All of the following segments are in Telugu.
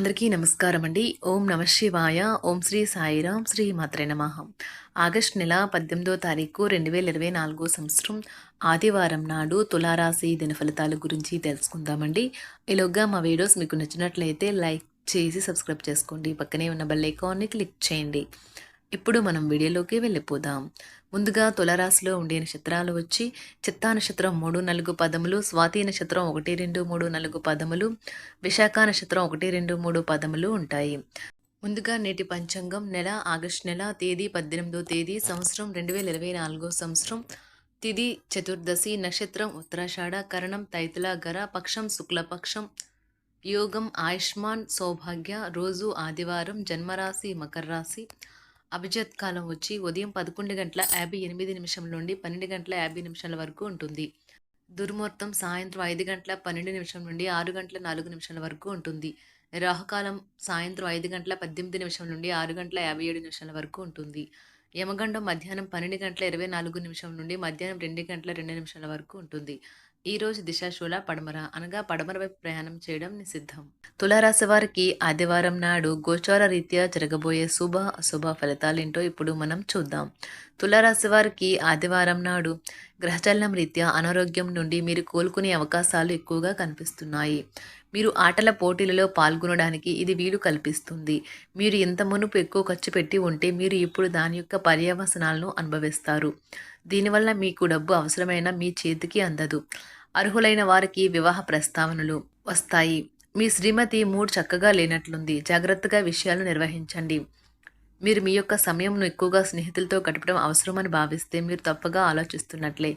అందరికీ నమస్కారం అండి. ఓం నమ శివాయ. ఓం శ్రీ సాయిరాం శ్రీ మాత్రే నమ. ఆగస్ట్ నెల పద్దెనిమిదో తారీఖు రెండు వేల ఇరవై నాలుగో సంవత్సరం ఆదివారం నాడు తులారాశి దిన ఫలితాల గురించి తెలుసుకుందామండి. ఈలోగా మా వీడియోస్ మీకు నచ్చినట్లయితే లైక్ చేసి సబ్స్క్రైబ్ చేసుకోండి. పక్కనే ఉన్న బెల్ ఐకాన్ని క్లిక్ చేయండి. ఇప్పుడు మనం వీడియోలోకి వెళ్ళిపోదాం. ముందుగా తులరాశిలో ఉండే నక్షత్రాలు వచ్చి చిత్తా నక్షత్రం మూడు నాలుగు పదములు స్వాతి నక్షత్రం ఒకటి రెండు మూడు నాలుగు పదములు విశాఖ నక్షత్రం ఒకటి రెండు మూడు పదములు ఉంటాయి. ముందుగా నేటి పంచాంగం నెల ఆగస్టు నెల తేదీ పద్దెనిమిదో తేదీ సంవత్సరం రెండు వేల ఇరవై నాలుగో సంవత్సరం తిది చతుర్దశి నక్షత్రం ఉత్తరాషాఢ కరణం తైతుల గర పక్షం శుక్లపక్షం యోగం ఆయుష్మాన్ సౌభాగ్య రోజు ఆదివారం జన్మరాశి మకర రాశి అభిజత్ కాలం వచ్చి ఉదయం పదకొండు గంటల యాభై ఎనిమిది నిమిషం నుండి పన్నెండు గంటల యాభై నిమిషాల వరకు ఉంటుంది. దుర్ముహూర్తం సాయంత్రం ఐదు గంటల పన్నెండు నిమిషం నుండి ఆరు గంటల నాలుగు నిమిషాల వరకు ఉంటుంది. రాహుకాలం సాయంత్రం ఐదు గంటల పద్దెనిమిది నిమిషం నుండి ఆరు గంటల యాభై ఏడు నిమిషాల వరకు ఉంటుంది. యమగండం మధ్యాహ్నం పన్నెండు గంటల ఇరవై నాలుగు నిమిషం నుండి మధ్యాహ్నం రెండు గంటల రెండు నిమిషాల వరకు ఉంటుంది. ఈ రోజు దిశాశూల పడమర అనగా పడమర వైపు ప్రయాణం చేయడం నిషిద్ధం. తులారాశి వారికి ఆదివారం నాడు గోచార రీత్యా జరగబోయే శుభ అశుభ ఫలితాలేంటో ఇప్పుడు మనం చూద్దాం. తులారాశి వారికి ఆదివారం నాడు గ్రహచలనం రీత్యా అనారోగ్యం నుండి మీరు కోలుకునే అవకాశాలు ఎక్కువగా కనిపిస్తున్నాయి. మీరు ఆటల పోటీలలో పాల్గొనడానికి ఇది వీలు కల్పిస్తుంది. మీరు ఇంత మునుపు ఎక్కువ ఖర్చు పెట్టి ఉంటే మీరు ఇప్పుడు దాని యొక్క పర్యవసనాలను అనుభవిస్తారు. దీనివల్ల మీకు డబ్బు అవసరమైన మీ చేతికి అందదు. అర్హులైన వారికి వివాహ ప్రస్తావనలు వస్తాయి. మీ శ్రీమతి మూడు చక్కగా లేనట్లుంది. జాగ్రత్తగా విషయాలు నిర్వహించండి. మీరు మీ యొక్క సమయంను ఎక్కువగా స్నేహితులతో గడపడం అవసరమని భావిస్తే మీరు తప్పగా ఆలోచిస్తున్నట్లే.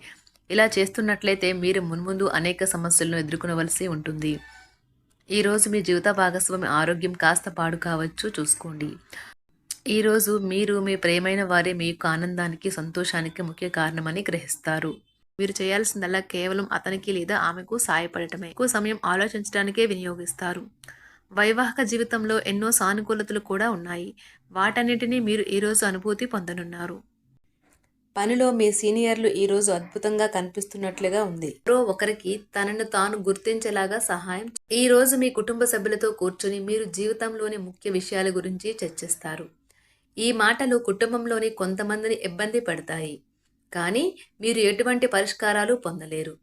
ఇలా చేస్తున్నట్లయితే మీరు మున్ముందు అనేక సమస్యలను ఎదుర్కొనవలసి ఉంటుంది. ఈరోజు మీ జీవిత భాగస్వామి ఆరోగ్యం కాస్త పాడు కావచ్చు చూసుకోండి. ఈరోజు మీరు మీ ప్రేమైన వారే మీ యొక్క ఆనందానికి సంతోషానికి ముఖ్య కారణమని గ్రహిస్తారు. మీరు చేయాల్సిందల్లా కేవలం అతనికి లేదా ఆమెకు సాయపడటమే. ఎక్కువ సమయం ఆలోచించడానికే వినియోగిస్తారు. వైవాహిక జీవితంలో ఎన్నో సానుకూలతలు కూడా ఉన్నాయి. వాటన్నిటినీ మీరు ఈరోజు అనుభూతి పొందనున్నారు. పనిలో మీ సీనియర్లు ఈరోజు అద్భుతంగా కనిపిస్తున్నట్లుగా ఉంది. ఎవరో ఒకరికి తనను తాను గుర్తించేలాగా సహాయం ఈ రోజు మీ కుటుంబ సభ్యులతో కూర్చొని మీరు జీవితంలోని ముఖ్య విషయాల గురించి చర్చిస్తారు. ఈ మాటలు కుటుంబంలోని కొంతమందిని ఇబ్బంది పడతాయి. కానీ మీరు ఎటువంటి పరిష్కారాలు పొందలేరు.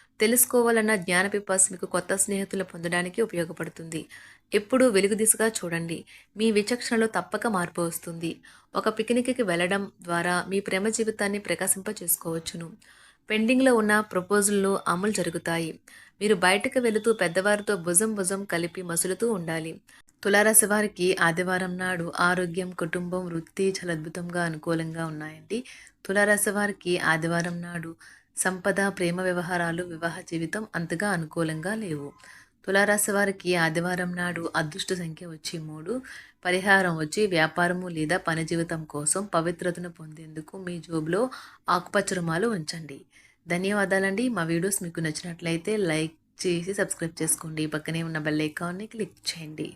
తెలుసుకోవాలన్న జ్ఞాన పిపాస్ మీకు కొత్త స్నేహితులు పొందడానికి ఉపయోగపడుతుంది. ఎప్పుడూ వెలుగు దిశగా చూడండి. మీ విచక్షణలో తప్పక మార్పు వస్తుంది. ఒక పిక్నిక్కి వెళ్ళడం ద్వారా మీ ప్రేమ జీవితాన్ని ప్రకాశింప చేసుకోవచ్చును పెండింగ్లో ఉన్న ప్రపోజల్లు అమలు జరుగుతాయి. మీరు బయటకు వెళుతూ పెద్దవారితో భుజం భుజం కలిపి మసులుతూ ఉండాలి. తులారాశి వారికి ఆదివారం నాడు ఆరోగ్యం కుటుంబం వృత్తి చాలా అద్భుతంగా అనుకూలంగా ఉన్నాయండి. తులారాశి వారికి ఆదివారం నాడు సంపద ప్రేమ వ్యవహారాలు వివాహ జీవితం అంతగా అనుకూలంగా లేవు. తులారాశి వారికి ఆదివారం నాడు అదృష్ట సంఖ్య వచ్చి మూడు. పరిహారం వచ్చి వ్యాపారము లేదా పని జీవితం కోసం పవిత్రతను పొందేందుకు మీ జోబులో ఆకుపచ్చ రుమాలు ఉంచండి. ధన్యవాదాలండి. మా వీడియోస్ మీకు నచ్చినట్లయితే లైక్ చేసి సబ్స్క్రైబ్ చేసుకోండి. పక్కనే ఉన్న బెల్ ఐకాన్ని క్లిక్ చేయండి.